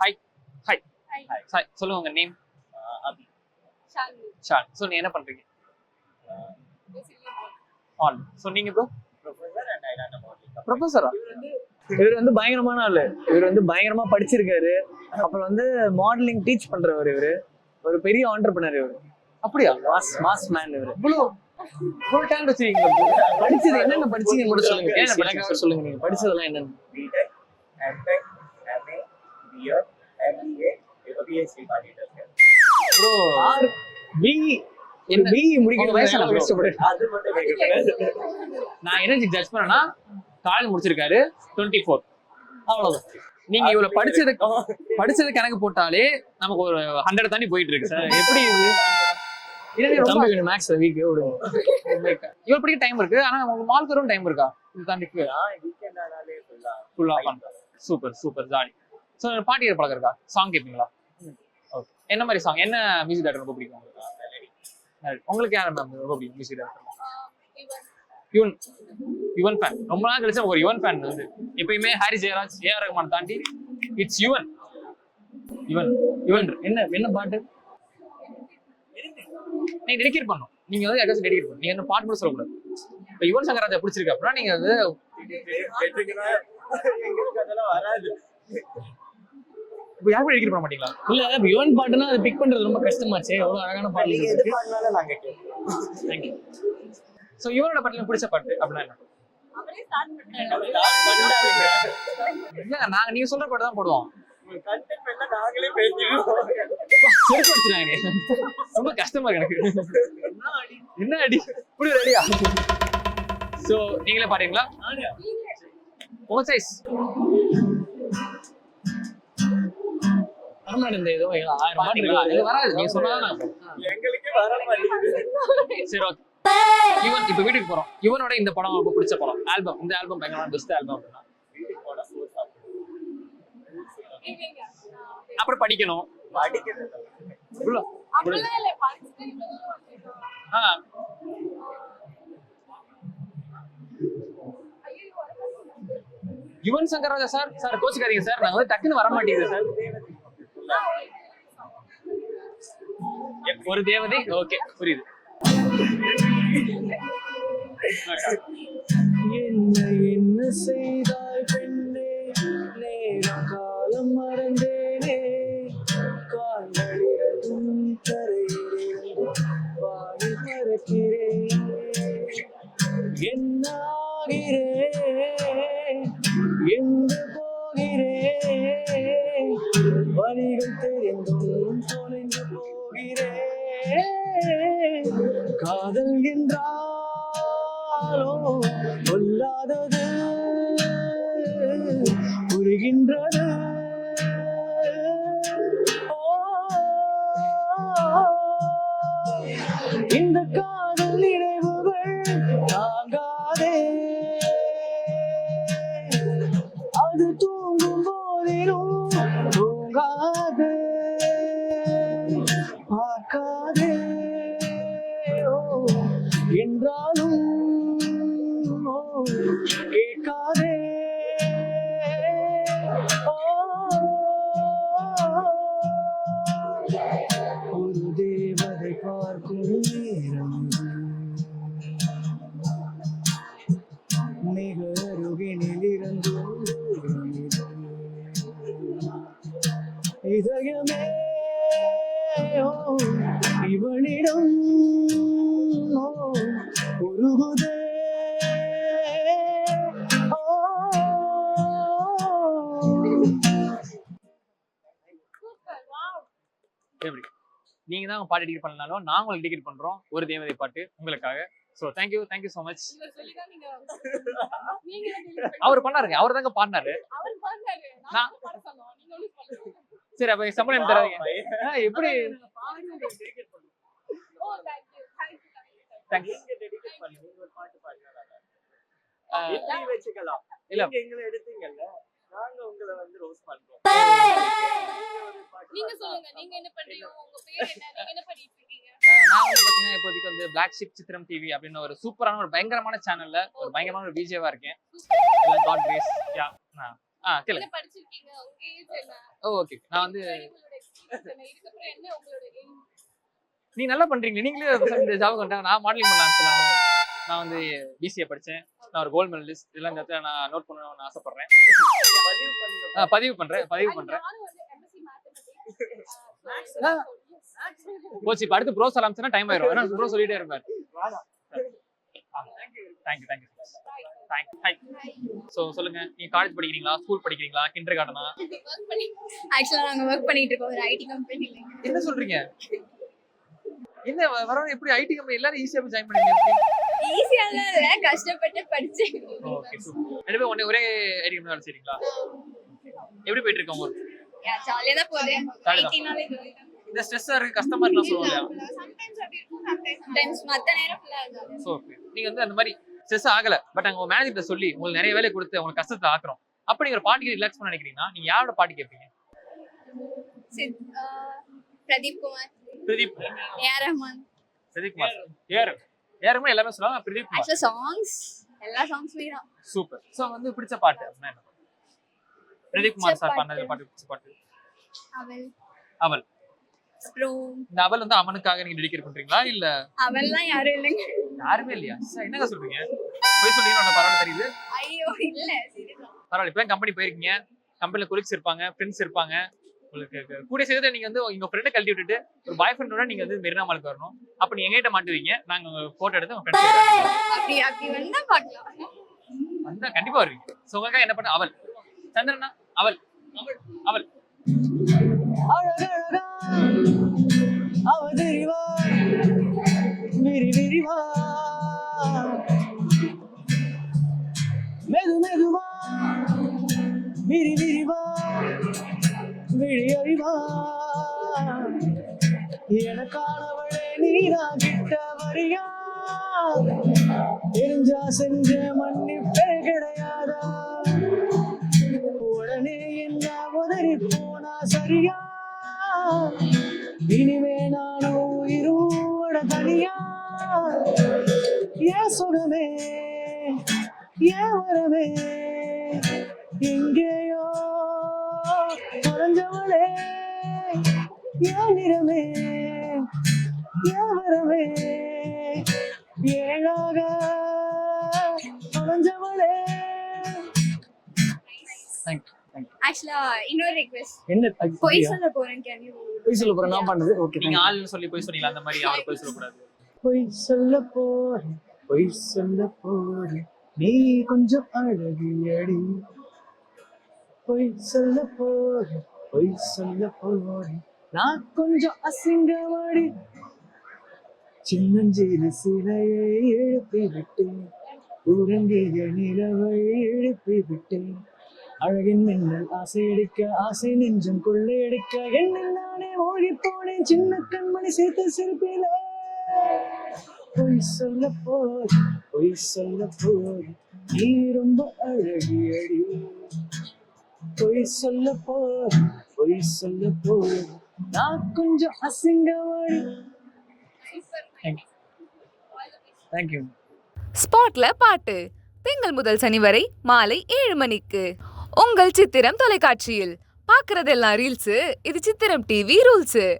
Hi hi. Hi சொல்லுங்க உங்க name அபி. Shawn. So நீ என்ன பண்றீங்க. ஆல் ஸோ நீங்க ப்ரோ ப்ரொஃபஸரா இவர் வந்து பயங்கரமான ஆளு. இவர் வந்து பயங்கரமா படிச்சிருக்காரு. அப்புறம் வந்து மாடலிங் டீச் பண்றவர் இவரு. ஒரு பெரிய ஆண்டர்பனர் இவரு. அப்படியா? மாஸ் மாஸ் மேன் இவரு. இவ்வளோ ஃபுல் டேலண்ட் வச்சிருக்கீங்களா படிச்சது என்னென்ன படிச்சீங்க கூட சொல்லுங்க. சொல்லுங்க. நீங்க படிச்சதெல்லாம் என்னன்னு? பிஎட் எம்பிஏ இப்போ பிஎஸ்சி பண்ணிட்டு இருக்கேன் ப்ரோ ஆர் பி என்ன? பி முடிக்கிற வயசு bro? கஷ்டப்படுறேன். அது மட்டும் கேட்கக்கூடாது நான் என்ன ஜட்ஜ் பண்ணேன்னா காலேஜ் முடிச்சிருக்காரு டுவெண்ட்டி ஃபோர் அவ்வளவுதான். நீங்க இவ்வளவு படிச்சது படிச்சது கணக்கு போட்டாலே நமக்கு ஒரு ஹண்ட்ரட் தாண்டி போயிட்டு இருக்கு சார். எப்படி இது? மேக்ஸ் வீக் இவ்வளவு படிக்க டைம் இருக்கு ஆனா உங்களுக்கு மால் தரும் டைம் இருக்கா? இது தாண்டி நான் ஃபுல்லா சூப்பர் சூப்பர் ஜாலி ஸோ பாட்டி பழக்கம் இருக்கா? சாங் கேட்பீங்களா ஓகே என்ன மாதிரி சாங் என்ன மியூசிக் டேரக்டர் ரொம்ப பிடிக்கும் உங்களுக்கு. உங்களுக்கு யார் மேம் ரொம்ப பிடிக்கும் music director Yuvan Yuvan fan ரொம்ப நாள் கழிச்சு ஒரு யுவன் ஃபேன் வந்து. எப்பயுமே ஹாரி ஜெயராஜ் ஏஆர் ரஹ்மான் தாண்டி இட்ஸ் யுவன் யுவன் யுவன் என்ன என்ன பாட்டு? நீங்க டெடிகேட் பண்ணணும். நீங்க வந்து யாராச்சும் டெடிகேட் பண்ணணும். நீங்க என்ன பாட்டு கூட சொல்லக்கூடாது. இப்போ யுவன் சங்கர் ராஜா பிடிச்சிருக்கு அப்படின்னா நீங்க வந்து யாருக்கும் டெடிகேட் பண்ண மாட்டீங்களா? இல்ல யுவன் பாட்டுனா அதை பிக் பண்றது ரொம்ப கஷ்டமாச்சே. எவ்வளவு அழகான நீங்க எது பண்ணாலும் நாங்க தேங்க்யூ ஸோ பாட்டில் பிடிச்ச பாட்டு அப்படின்னா என்ன? நாங்க நீங்க சொல்ற பாட்டு தான் போடுவோம் நாங்களே ரொம்ப கஷ்டமா இருக்கு எனக்கு. என்ன அடி? ஒரு அடியா? சோ நீங்களே பாடுறீங்களா உங்க சைஸ் வரமாட்டேன் இந்த ஏதோ ஆயிரம். இது வராது. நீங்க சொன்னாதான் சரி ஓகே. யுவன் இப்ப வீட்டுக்கு போறோம். யுவனோட இந்த படம் ரொம்ப பிடிச்ச படம். ஆல்பம் இந்த ஆல்பம் பயங்கரமான பெஸ்ட் ஆல்பம் அப்படின்னா. அப்புறம் படிக்கணும். யுவன் சங்கர் ராஜா சார் சார் கோச்சுக்காதீங்க சார். நாங்க வந்து டக்குன்னு வர மாட்டேங்குது சார். ஒரு தேவதை? ஓகே புரியுது. என்ன என்ன செய்தாய் பெண்ணே? நேரம் காலம் மறந்தேனே. கால்களிரண்டும் தரையிலிருந்து வானில் மறக்கிறேன். என்ன வழிகள் தொலைந்து போகிறேன் காதல் என்றாலோ கொல்லாதது புரிகின்றது இந்த கா என்றாலும் ஓ, உருகுதே. எப்படி நீங்க தான் பாட்டு டிக்கெட் பண்ணனாலும் நாங்க உங்களுக்கு டிக்கெட் பண்றோம். ஒரு தேவதை பாட்டு உங்களுக்காக. So thank you thank you so much அவர் பண்ணாருங்க அவர் தாங்க பாடினாரு. சரி அப்ப சம்பளம் தராதீங்க. ஆ, எப்படி? Oh, thank you. Thank you, thank you, thank you. Thanks நீங்க டெடிகேட் பண்ணி நீங்க ஒரு பாட்டு பாடினா ஆ, எப்படி வச்சுக்கலாம் இல்ல. நீங்க எங்களை எடுத்தீங்கல்ல நாங்க உங்களை வந்து ரோஸ் பண்றோம். நீங்க சொல்லுங்க நீங்க என்ன பண்றீங்க? உங்க பேர் என்ன? நீங்க என்ன பண்ணிட்டு இருக்கீங்க? நான் வந்து பாத்தீங்கன்னா இப்போதைக்கு வந்து பிளாக் ஷிப் சித்திரம் டிவி அப்படின்னு ஒரு சூப்பரான ஒரு பயங்கரமான சேனல்ல ஒரு பயங்கரமான ஒரு பிஜேவா இருக்கேன். காட் கிரேஸ் யா ஆ கேளுங்க. படிச்சிருக்கீங்க? ஓகே நான் வந்து நீ நல்லா பண்றீங்க நீங்களே இந்த ஜாப் கண்டாங்க நான் மாடலிங் சொன்னாங்க நான் வந்து பிசிஏ படிச்சேன். நான் ஒரு கோல்டு மெடலிஸ்ட் இதெல்லாம் இடத்துல நான் நோட் பண்ணணும்னு ஆசைப்படுறேன். பதிவு பண்றேன் பதிவு பண்றேன். போச்சு. இப்போ அடுத்து ப்ரோ ஆரம்பிச்சுன்னா டைம் ஆயிரும். ஏன்னா ப்ரோ சொல்லிட்டே இருப்பார். Thank you thank you thank you thank you so சொல்லுங்க. நீங்க காலேஜ் படிக்கிறீங்களா? ஸ்கூல் படிக்கிறீங்களா? கிண்டர் கார்டனா Work பண்ணி ஆக்சுவலா நாங்க ஒர்க் பண்ணிட்டு இருக்கோம். ஒரு ஐடி கம்பெனில என்ன சொல்றீங்க? என்ன வ- வரவங்க எப்படி ஐடி கம்பெனி எல்லாரும் ஈஸியா போய் ஜாயின் பண்ணீங்க ஈஸியா இல்ல கஷ்டப்பட்டு படிச்சேன். ஓகே ரெண்டு பேரும் ஒண்ணே ஒரே ஐடி கம்பெனி வேலை செய்றீங்களா? எப்படி போயிட்டு இருக்கு உங்க work? ஜாலியா தான் போகுது. ஐடினாலே இந்த ஸ்ட்ரெஸ்ஸா இருக்கு கஷ்டமா இருக்கலாம் சொல்லுவாங்க டைம்ஸ் மத்த நேரம் ஃபுல்லா ஜாலியா ஸோ நீங்க வந்து அந்த மாதிரி ஸ்ட்ரெஸ் ஆகல பட் அங்க மேனேஜர்கிட்ட சொல்லி உங்களுக்கு நிறைய வேலை கொடுத்து உங்களுக்கு கஷ்டத்தை ஆக்குறோம். அப்ப நீங்க ஒரு பாட்டுக்கு ரிலாக்ஸ் பண்ண நினைக்கிறீங்கன்னா நீங்க யாரோட பாட்டு கேட்பீங்க பிரதீப் குமார். பிரதீப் ஏஆர் ரஹ்மான் பிரதீப் குமார். ஏர் ஏறுமே எல்லாமே சொல்லுவாங்க பிரதீப் குமார். ஆக்சுவலா சாங்ஸ் எல்லா சாங்ஸுமே தான் சூப்பர். ஸோ வந்து பிடிச்ச பாட்டு என்ன? பிரதீப் குமார் சார். பண்ணது பாட்டு. பிடிச்ச பாட்டு. அவள் அவள் இந்த அவள் வந்து அவனுக்காக நீங்க டெடிகேட் பண்றீங்களா? இல்ல? அவள்லாம் யாரும் இல்லைங்க. யாருமே இல்லையா? என்னங்க சொல்றீங்க? போய் சொல்றீங்க பரவாயில்ல தெரியுது. ஐயோ இல்ல. பரவாயில்ல இப்போ கம்பெனி போயிருக்கீங்க. கம்பெனில கொலிக்ஸ் இருப்பாங்க ஃப்ரெண்ட்ஸ் இருப்பாங்க. உங்களுக்கு க- கூடிய சேர்த்து நீங்க வந்து உங்க ஃப்ரெண்டை கழட்டி விட்டுட்டு ஒரு பாய் ஃப்ரெண்டோட நீங்க வந்து மெரினா மாலுக்கு வரணும். அப்ப நீங்க எங்கிட்ட மாட்டுவீங்க. நாங்க போட்டோ எடுத்து உங்க அப்படி அப்படி வந்தா பார்க்கலாம் வந்தா கண்டிப்பா வருவீங்க. உங்களுக்காக என்ன பண்ண அவள். சந்திரனா அவள். அவள் அவள். மெது மெதுவா விரி விழி அறிவா எனக்கானவளே நீதான் கிட்ட வரியா தெரிஞ்சா செஞ்ச மன்னிப்பே கிடையாதா? உடனே என்ன உதறி போனா சரியா? இனிமே நானும் உயிரோட தனியா? ஏன் சுகமே ஏன் வரவே எங்கேயோ ஏன் வரவே ஏழாக தேங்க்யூ ஆக்சுவலா இன்னொரு ரிக்வெஸ்ட் என்ன பொய் சொல்ல போறேன் கேன் யூ பொய் சொல்ல போறேன் நான் பண்ணது? ஓகே நீங்க ஆள்னு சொல்லி போய் சொன்னீங்களா? அந்த மாதிரி அவரை போய் சொல்லக்கூடாது. பொய் சொல்ல போறேன் பொய் சொல்ல போறேன். நீ கொஞ்சம் அழகியடி பொய் சொல்ல போறேன் பொய் சொல்ல போறேன். நான் கொஞ்சம் அசிங்கமடி. சின்னஞ்சிறு சிலையை எழுப்பி விட்டேன் உறங்கிய நிலவை எழுப்பி விட்டேன் அழகின் மின்னல் ஆசையடிக்க ஆசை நெஞ்சம் கொள்ளையடிக்க என்னில் நானே மூழ்கி போனேன் சின்ன கண்மணி சேர்த்த சிறுப்பில பொய் சொல்ல போர் பொய் சொல்ல போர் நீ ரொம்ப அழகியடி பொய் சொல்ல போர் பொய் சொல்ல போர் நான் கொஞ்சம் அசிங்கமடி தேங்க்யூ ஸ்பாட்ல பாட்டு. திங்கள் முதல் சனி வரை மாலை ஏழு மணிக்கு. உங்கள் சித்திரம் தொலைக்காட்சியில். பார்க்கறதெல்லாம் ரீல்ஸு இது சித்திரம் டிவி ரூல்ஸு.